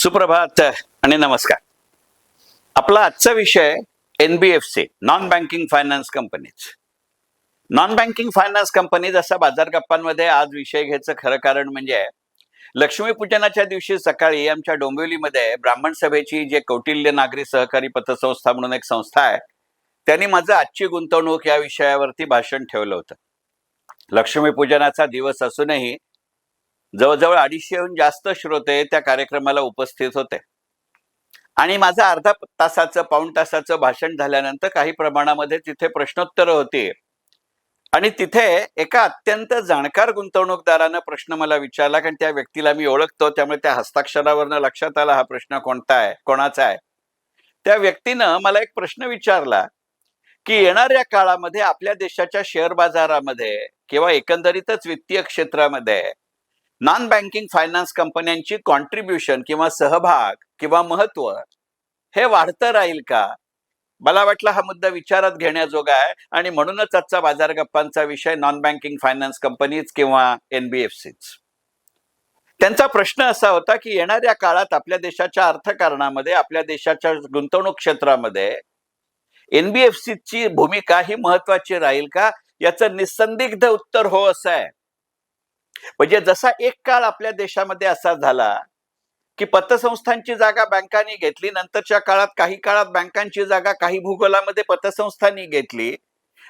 सुप्रभात आणि नमस्कार. आपला आजचा विषय NBFC non banking finance companies non banking finance companies असा बाजार गप्पांमध्ये आज विषय घ्यायचं खरं कारण म्हणजे लक्ष्मीपूजनाच्या दिवशी सकाळी आमच्या डोंबिवलीमध्ये ब्राह्मण सभेची जे कौटिल्य नागरी सहकारी पतसंस्था म्हणून एक संस्था आहे त्यांनी माझं आजची गुंतवणूक या विषयावरती भाषण ठेवलं होतं. लक्ष्मीपूजनाचा दिवस असूनही जवळजवळ अडीचशेहून जास्त श्रोते त्या कार्यक्रमाला उपस्थित होते. आणि माझं अर्धा तासाचं पाऊण तासाचं भाषण झाल्यानंतर काही प्रमाणामध्ये तिथे प्रश्नोत्तरं होती. आणि तिथे एका अत्यंत जाणकार गुंतवणूकदारानं प्रश्न मला विचारला कारण त्या व्यक्तीला मी ओळखतो त्यामुळे त्या हस्ताक्षरावरनं लक्षात आला हा प्रश्न कोणता आहे कोणाचा आहे. त्या व्यक्तीनं मला एक प्रश्न विचारला की येणाऱ्या काळामध्ये आपल्या देशाच्या शेअर बाजारामध्ये किंवा एकंदरीतच वित्तीय क्षेत्रामध्ये नॉन बँकिंग फायनान्स कंपन्यांची कॉन्ट्रीब्युशन किंवा सहभाग किंवा महत्त्व हे वाढतं राहील का? मला वाटलं हा मुद्दा विचारात घेण्याजोगा आहे आणि म्हणूनच आजचा बाजार गप्पांचा विषय नॉन बँकिंग फायनान्स कंपनीज किंवा एनबीएफसीच त्यांचा प्रश्न असा होता की येणाऱ्या काळात आपल्या देशाच्या अर्थकारणामध्ये आपल्या देशाच्या गुंतवणूक क्षेत्रामध्ये एनबीएफसीची भूमिका ही महत्वाची राहील का? याचं निसंदिग्ध उत्तर हो असं आहे. म्हणजे जसा एक काळ आपल्या देशामध्ये असा झाला की पतसंस्थांची जागा बँकांनी घेतली नंतरच्या काळात काही काळात बँकांची जागा काही भूगोलामध्ये पतसंस्थांनी घेतली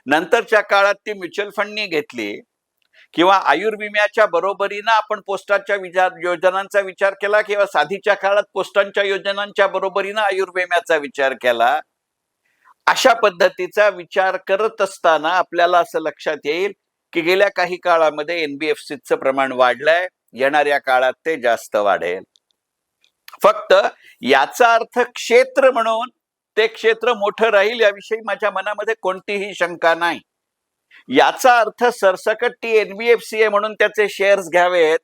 नंतरच्या काळात ती म्युच्युअल फंडनी घेतली किंवा आयुर्विम्याच्या बरोबरीनं आपण पोस्टाच्या विचार योजनांचा विचार केला किंवा साधीच्या काळात पोस्टांच्या योजनांच्या बरोबरीनं आयुर्विम्याचा विचार केला अशा पद्धतीचा विचार करत असताना आपल्याला असं लक्षात येईल की गेल्या काही काळामध्ये एनबीएफसीचं प्रमाण वाढलंय येणाऱ्या काळात ते जास्त वाढेल. फक्त याचा अर्थ क्षेत्र म्हणून ते क्षेत्र मोठं राहील याविषयी माझ्या मनामध्ये कोणतीही शंका नाही. याचा अर्थ सरसकट ती एनबीएफसी आहे म्हणून त्याचे शेअर्स घ्यावेत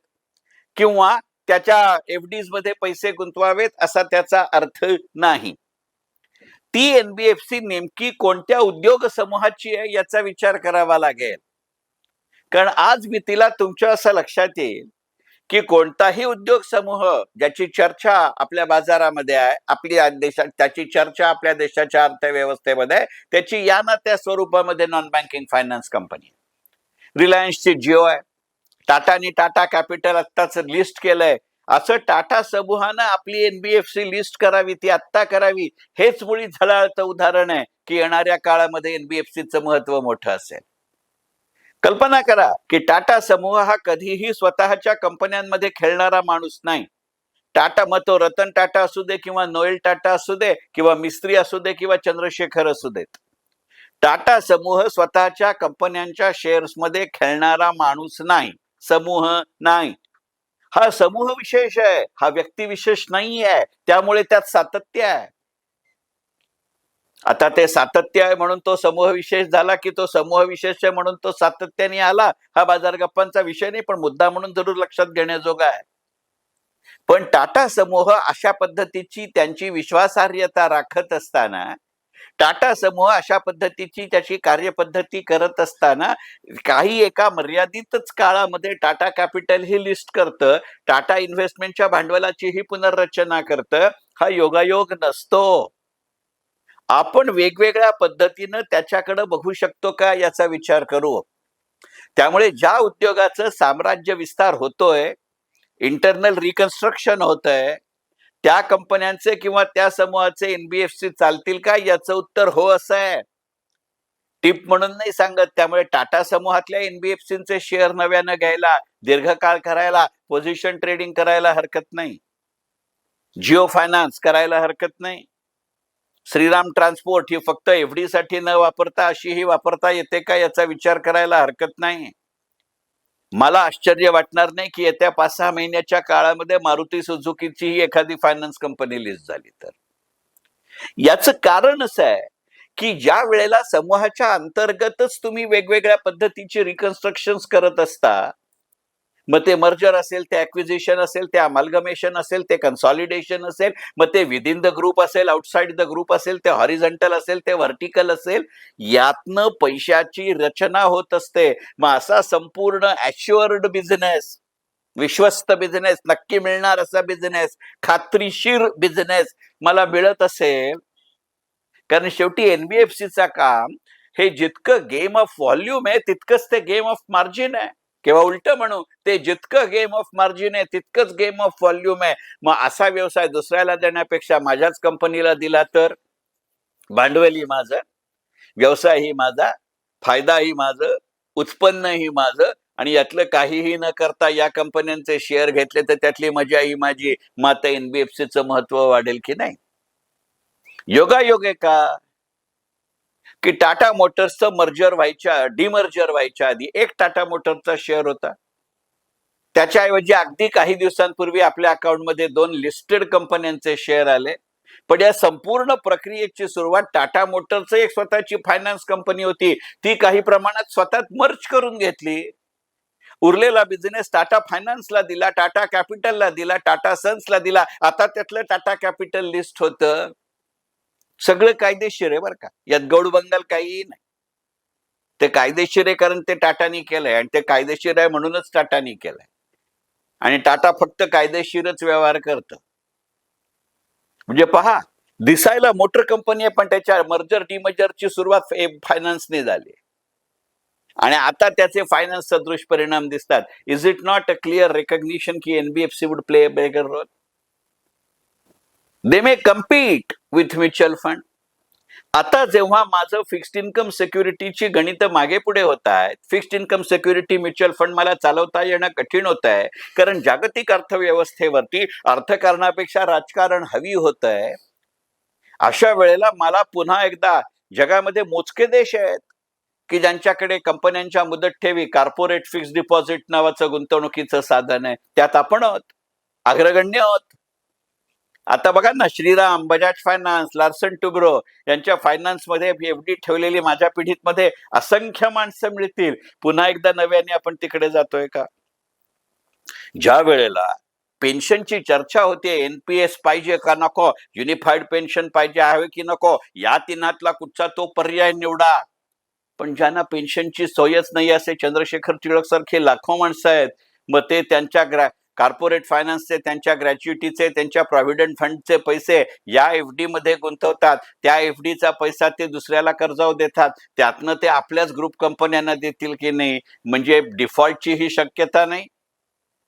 किंवा त्याच्या एफडीजमध्ये पैसे गुंतवावेत असा त्याचा अर्थ नाही. ती एनबीएफसी नेमकी कोणत्या उद्योग समूहाची आहे याचा विचार करावा लागेल. कारण आज मी तिला तुमच्या असं लक्षात येईल की कोणताही उद्योग समूह ज्याची चर्चा आपल्या बाजारामध्ये आहे आपली देशात त्याची चर्चा आपल्या देशाच्या अर्थव्यवस्थेमध्ये आहे, त्याची या ना त्या स्वरूपामध्ये नॉन बँकिंग फायनान्स कंपनी रिलायन्सची जिओ आहे टाटानी टाटा कॅपिटल आत्ताच लिस्ट केलंय. असं टाटा समूहानं आपली एनबीएफसी लिस्ट करावी ती आत्ता करावी हेच मुळी झळाळतं उदाहरण आहे की येणाऱ्या काळामध्ये एनबीएफसीचं महत्त्व मोठं असेल. कल्पना करा की टाटा समूह हा कधीही स्वतःच्या कंपन्यांमध्ये खेळणारा माणूस नाही. टाटा मग तो रतन टाटा असू दे किंवा नोएल टाटा असू दे किंवा मिस्त्री असू दे किंवा चंद्रशेखर असू देत. टाटा समूह स्वतःच्या कंपन्यांच्या शेअर्समध्ये खेळणारा माणूस नाही. समूह नाही. हा समूह विशेष आहे. हा व्यक्ती विशेष नाही आहे त्यामुळे त्यात सातत्य आहे. आता ते सातत्य आहे म्हणून तो समूह विशेष झाला की तो समूह विशेष आहे म्हणून तो सातत्याने आला. हा बाजार गप्पांचा विषय नाही पण मुद्दा म्हणून जरूर लक्षात घेण्याजोगा आहे. पण टाटा समूह अशा पद्धतीची त्यांची विश्वासार्हता राखत असताना टाटा समूह अशा पद्धतीची त्याची कार्यपद्धती करत असताना काही एका मर्यादितच काळामध्ये टाटा कॅपिटल ही लिस्ट करतं टाटा इन्व्हेस्टमेंटच्या भांडवलाची ही पुनर्रचना करतं हा योगायोग नसतो. आपण वेगवेगळ्या पद्धतीनं त्याच्याकडे बघू शकतो का याचा विचार करू? त्यामुळे ज्या उद्योगाचं साम्राज्य विस्तार होतोय इंटरनल रिकन्स्ट्रक्शन होत आहे त्या कंपन्यांचे किंवा त्या समूहाचे एनबीएफसी चालतील का याचं उत्तर हो असं आहे. टिप म्हणून नाही सांगत त्यामुळे टाटा समूहातल्या एनबीएफसीचे शेअर नव्यानं घ्यायला दीर्घकाळ करायला पोझिशन ट्रेडिंग करायला हरकत नाही. जिओ फायनान्स करायला हरकत नाही. श्रीराम ट्रान्सपोर्ट ही फक्त एफडी साठी न वापरता अशीही वापरता येते का याचा विचार करायला हरकत नाही. मला आश्चर्य वाटणार नाही की येत्या पाच सहा महिन्याच्या काळामध्ये मारुती सुझुकीची ही एखादी फायनान्स कंपनी लिस्ट झाली तर. याचं कारण असं आहे की ज्या वेळेला समूहाच्या अंतर्गतच तुम्ही वेगवेगळ्या पद्धतीची रिकन्स्ट्रक्शन करत असता मग ते मर्जर असेल ते ऍक्विजिशन असेल ते अमालगमेशन असेल ते कन्सॉलिडेशन असेल मग ते विदिन द ग्रुप असेल आउटसाइड द ग्रुप असेल ते हॉरिझंटल असेल ते व्हर्टिकल असेल यातनं पैशाची रचना होत असते. मग असा संपूर्ण ॲश्युअर्ड बिझनेस विश्वस्त बिझनेस नक्की मिळणार असा बिझनेस खात्रीशीर बिझनेस मला मिळत असेल. कारण शेवटी एनबीएफसीचा काम हे जितकं गेम ऑफ व्हॉल्यूम आहे तितकंच ते गेम ऑफ मार्जिन आहे. किंवा उलट म्हणू ते जितकं गेम ऑफ मार्जिन आहे तितकंच गेम ऑफ व्हॉल्यूम आहे. मग असा व्यवसाय दुसऱ्याला देण्यापेक्षा माझ्याच कंपनीला दिला तर? भांडवलही माझं व्यवसायही माझा फायदाही माझं उत्पन्नही माझं आणि यातलं काहीही न करता या कंपन्यांचे शेअर घेतले तर त्यातली मजा ही माझी माता एनबीएफसीचं महत्त्व वाढेल की नाही? योगायोग आहे का? की टाटा मोटर्सचं मर्जर व्हायच्या डिमर्जर व्हायच्या आधी एक टाटा मोटरचा शेअर होता. त्याच्याऐवजी अगदी काही दिवसांपूर्वी आपल्या अकाउंटमध्ये दोन लिस्टेड कंपन्यांचे शेअर आले. पण या संपूर्ण प्रक्रियेची सुरुवात टाटा मोटरचं एक स्वतःची फायनान्स कंपनी होती. ती काही प्रमाणात स्वतः मर्ज करून घेतली. उरलेला बिझनेस टाटा फायनान्सला दिला टाटा कॅपिटलला दिला टाटा सन्सला दिला. आता त्यातलं टाटा कॅपिटल लिस्ट होतं. सगळं कायदेशीर आहे बरं का. यात गौड बंगाल काहीही नाही. ते कायदेशीर आहे कारण ते टाटानी केलंय आणि ते कायदेशीर आहे म्हणूनच टाटानी केलंय. आणि टाटा फक्त कायदेशीरच व्यवहार करत. म्हणजे पहा दिसायला मोटर कंपनी आहे पण त्याच्या मर्जर डिमर्जरची सुरुवात फायनान्सने झाली आणि आता त्याचे फायनान्स सदृश परिणाम दिसतात. Is it not a clear recognition की NBFC would play a bigger role they may compete with mutual fund आता जेव्हा माझं फिक्स्ड इन्कम सिक्युरिटीची गणित मागे पुढे होत आहेत fixed income security mutual fund मला चालवता येणं कठीण होत आहे कारण जागतिक अर्थव्यवस्थेवरती अर्थकारणापेक्षा राजकारण हवी होत आहे अशा वेळेला मला पुन्हा एकदा जगामध्ये मोजके देश आहेत की ज्यांच्याकडे कंपन्यांच्या मुदत ठेवी कॉर्पोरेट फिक्स डिपॉझिट नावाचं गुंतवणुकीचं साधन आहे त्यात आपण आहोत अग्रगण्य आहोत. आता बघा ना Shriram Bajaj finance Larsen Toubro यांच्या फायनान्समध्ये एफडी ठेवलेली माझ्या पिढीत मध्ये असंख्य माणसं मिळतील. पुन्हा एकदा नव्याने आपण तिकडे जातोय का? ज्या वेळेला पेन्शनची चर्चा होते एनपीएस पाहिजे का नको? युनिफाईड पेन्शन पाहिजे आहे की नको? या तिन्हातला कुठचा तो पर्याय निवडा. पण ज्यांना पेन्शनची सोयच नाही असे चंद्रशेखर टिळक सारखे लाखो माणसं आहेत मग ते त्यांच्या ग्रा कॉर्पोरेट फायनान्सचे त्यांच्या ग्रॅच्युटीचे त्यांच्या प्रॉव्हिडंट फंडचे पैसे या एफमध्ये गुंतवतात. त्या एफ डीचा पैसा ते दुसऱ्याला कर्जाव देतात. त्यातनं ते आपल्याच ग्रुप कंपन्यांना देतील की नाही? म्हणजे डिफॉल्टची ही शक्यता नाही.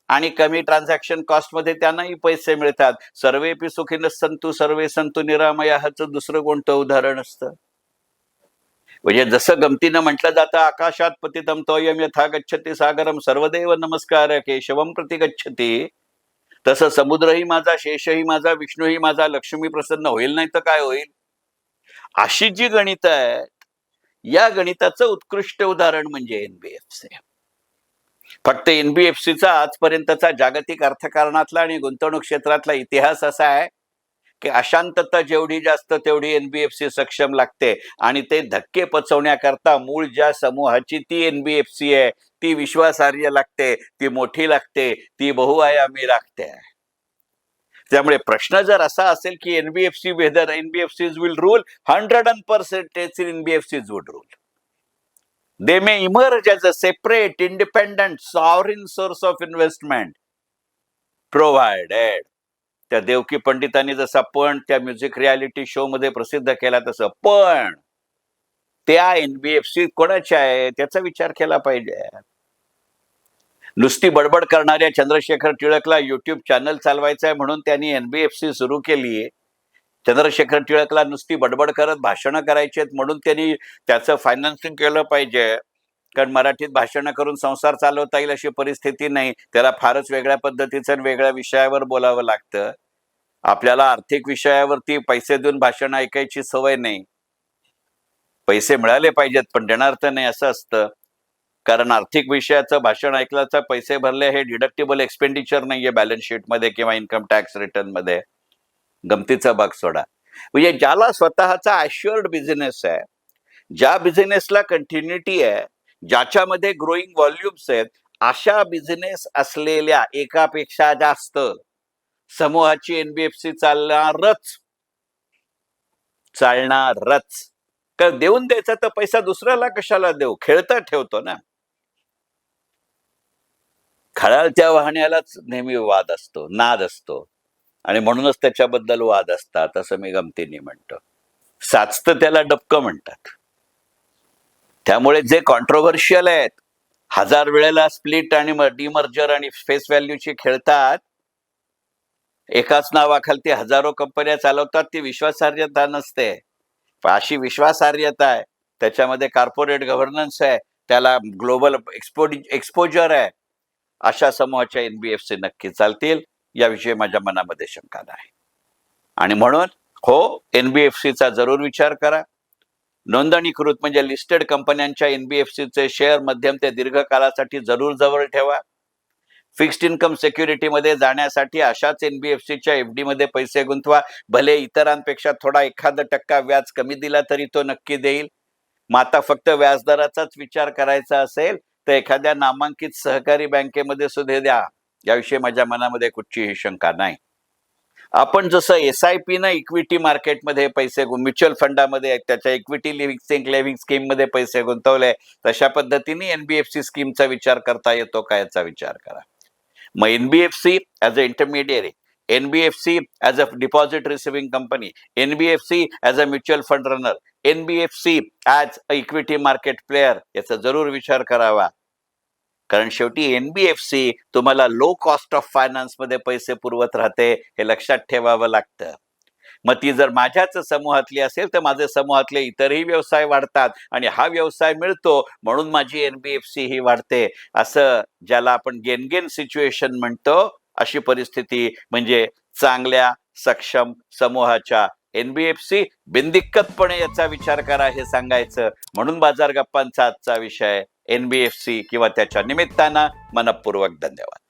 आणि कमी ट्रान्झॅक्शन कॉस्टमध्ये त्यांनाही पैसे मिळतात. सर्वेपी सुखीन नसंतू सर्वे संतू निरामया ह्याचं दुसरं कोणतं उदाहरण असतं? म्हणजे जसं गमतीनं म्हटलं जातं आकाशात पतितम तोयम यथा गच्छती सागरम सर्वदेव नमस्कार केशवम प्रति गच्छती. तसं समुद्रही माझा शेषही माझा विष्णूही माझा लक्ष्मी प्रसन्न होईल नाही तर काय होईल? अशी जी गणित आहेत या गणिताचं उत्कृष्ट उदाहरण म्हणजे एनबीएफसी फक्त एनबीएफसीचा आजपर्यंतचा जागतिक अर्थकारणातला आणि गुंतवणूक क्षेत्रातला इतिहास असा आहे की अशांतता जेवढी जास्त तेवढी एनबीएफसी सक्षम लागते. आणि ते धक्के पचवण्याकरता मूळ ज्या समूहाची ती एनबीएफसी आहे ती विश्वासार्ह लागते ती मोठी लागते ती बहुआयामी लागते. त्यामुळे प्रश्न जर असा असेल की NBFC whether NBFCs will rule hundred and percentage NBFCs would rule they may emerge as a separate independent sovereign source of investment provided त्या देवकी पंडितांनी जसा पण त्या म्युझिक रियालिटी शो मध्ये प्रसिद्ध केला तसं पण त्या एनबीएफसी कोणाच्या आहे त्याचा विचार केला पाहिजे. नुसती बडबड करणाऱ्या चंद्रशेखर टिळकला युट्यूब चॅनल चालवायचं आहे म्हणून त्यांनी एनबीएफसी सुरू केली चंद्रशेखर टिळकला नुसती बडबड करत भाषणं करायची आहेत म्हणून त्यांनी त्याचं फायनान्सिंग केलं पाहिजे. कारण मराठीत भाषणं करून संसार चालवता येईल अशी परिस्थिती नाही. त्याला फारच वेगळ्या पद्धतीचं आणि वेगळ्या विषयावर बोलावं लागतं. आपल्याला आर्थिक विषयावरती पैसे देऊन भाषण ऐकायची सवय नाही. पैसे मिळाले पाहिजेत पण देणार तर नाही असं असतं. कारण आर्थिक विषयाचं भाषण ऐकल्याचं पैसे भरले हे डिडक्टेबल एक्सपेंडिचर नाहीये बॅलन्स शीटमध्ये किंवा इन्कम टॅक्स रिटर्नमध्ये. गमतीचा भाग सोडा. म्हणजे ज्याला स्वतःचा ॲश्युअर्ड बिझनेस आहे ज्या बिझनेसला कंटिन्युटी आहे ज्याच्यामध्ये ग्रोईंग व्हॉल्युम्स आहेत अशा बिझनेस असलेल्या एकापेक्षा जास्त समूहाची एनबीएफसी चालणारच. चालणारच. तर देऊन द्यायचा तर पैसा दुसऱ्याला कशाला देऊ? खेळता ठेवतो ना. खळाळत्या वाहण्यालाच नेहमी वाद असतो नाद असतो. आणि म्हणूनच त्याच्याबद्दल वाद असतात असं मी गमतीने म्हणतो. साचतं त्याला डबकं म्हणतात. त्यामुळे जे कॉन्ट्रोवर्शियल आहेत हजार वेळेला स्प्लिट आणि डिमर्जर आणि फेस व्हॅल्यूची खेळतात एकाच नावाखालती हजारो कंपन्या चालवतात ती विश्वासार्हता नसते. पण अशी विश्वासार्हता आहे त्याच्यामध्ये कॉर्पोरेट गव्हर्नन्स आहे त्याला ग्लोबल एक्सपो एक्सपोजर आहे अशा समूहाच्या एनबीएफसी नक्की चालतील. याविषयी माझ्या मनामध्ये शंका नाही. आणि म्हणून हो एनबीएफसीचा जरूर विचार करा. नोंदणीकृत म्हणजे लिस्टेड कंपन्यांच्या एनबीएफसीचे शेअर मध्यम ते दीर्घकालासाठी जरूर जवळ ठेवा फिक्स्ड इन्कम सिक्युरिटीमध्ये जाण्यासाठी अशाच एनबीएफसीच्या एफमध्ये पैसे गुंतवा. भले इतरांपेक्षा थोडा एखादा टक्का व्याज कमी दिला तरी तो नक्की देईल. माता फक्त व्याजदराचाच विचार करायचा असेल तर एखाद्या नामांकित सहकारी बँकेमध्ये सुद्धा द्या. याविषयी माझ्या मनामध्ये कुठचीही शंका नाही. आपण जसं एस आय पी न इक्विटी मार्केटमध्ये पैसे म्युच्युअल फंडामध्ये त्याच्या इक्विटी लिव्हिंग लिव्हिंग स्कीममध्ये पैसे गुंतवले तशा पद्धतीने एनबीएफसी स्कीमचा विचार करता येतो का याचा विचार करा. मग NBFC as a intermediary NBFC as a deposit receiving company NBFC as a mutual fund runner NBFC as a equity market player याचा जरूर विचार करावा. कारण शेवटी एनबीएफसी तुम्हाला लो कॉस्ट ऑफ फायनान्समध्ये पैसे पुरवत राहते हे लक्षात ठेवावं लागतं. मग ती जर माझ्याच समूहातली असेल तर माझे समूहातले इतरही व्यवसाय वाढतात आणि हा व्यवसाय मिळतो म्हणून माझी एनबीएफसी ही वाढते. असं ज्याला आपण गेनगेन सिच्युएशन म्हणतो अशी परिस्थिती म्हणजे चांगल्या सक्षम समूहाच्या एनबीएफसी बिनदिक्कतपणे याचा विचार करा हे सांगायचं. म्हणून बाजार गप्पांचा आजचा विषय. एन बी एफ सी किंवा त्याच्या निमित्तानं मनपूर्वक धन्यवाद.